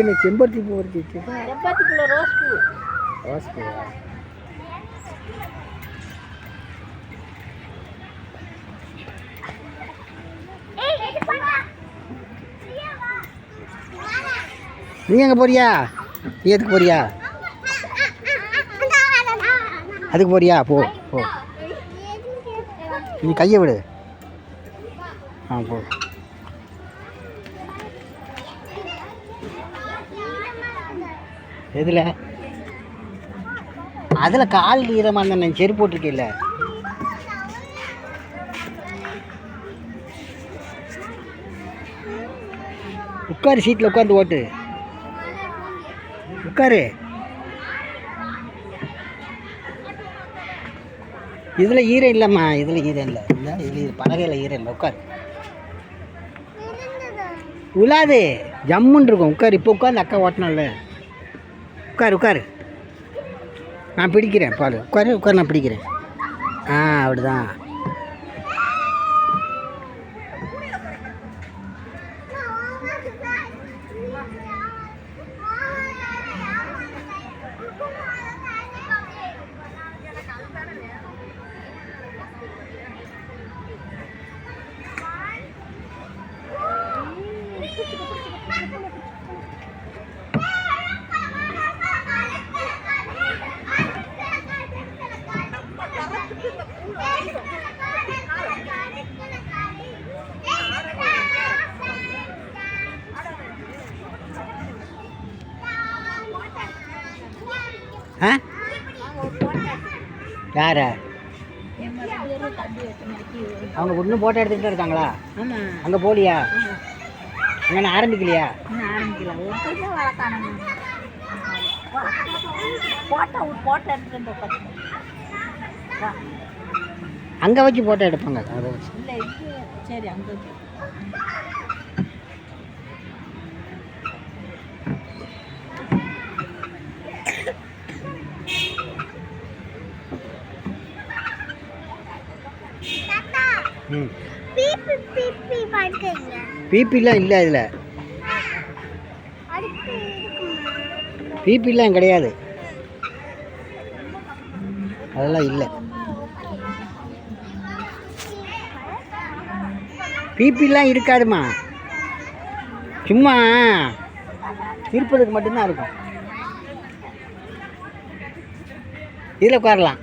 என்ன செம்பருத்தி பூ செம்பருத்தி பூல ரோஸ் பூ. ரோஸ் நீ எங்கே போறியா? நீ எதுக்கு போறியா? அதுக்கு போறியா? போ போ. நீ கையை விடு. ஆ போ. எதில்? அதில் கால் ஈரமாக இருந்தா நான் செருப்பு போட்டிருக்கேன்ல. உட்காரு சீட்டில் உட்காந்து ஓட்டு. உட்காரு. இதில் ஈரம் இல்லைம்மா இதில் ஈரம் இல்லை. இல்லை இதில் பலகையில் ஈரம் இல்லை உட்காரு. உலாது ஜம்முன்னு இருக்கும். உட்காரு இப்போ உட்காந்து அக்கா ஓட்டினால உட்காரு உட்காரு. நான் பிடிக்கிறேன் பால். உட்காரு உட்காரு நான் பிடிக்கிறேன். ஆ அப்படிதான். ஆ? யார? அவங்க இன்னும் போட்டோ எடுத்துக்கிட்டு தான் இருக்காங்களா அங்கே போலியா? அங்கே ஆரம்பிக்கலையா? இன்னும் ஆரம்பிக்கல. அங்கே வச்சு போட்டோ எடுப்பாங்க. அதை வச்சு. இல்லை இது சரி அங்கே பிபிலாம் இல்லை? இதில். பிபிலாம் கிடையாது. அதெல்லாம் இல்லை. பிபிலாம் இருக்காதுமா சும்மா இருப்பதுக்கு மட்டும்தான் இருக்கும். இதில் உட்காரலாம்.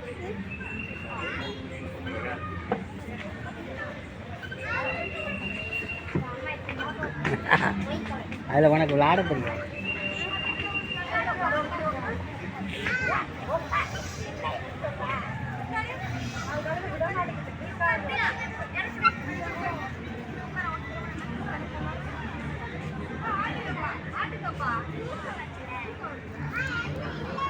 அதில் உனக்கு விளாட தெரியும்.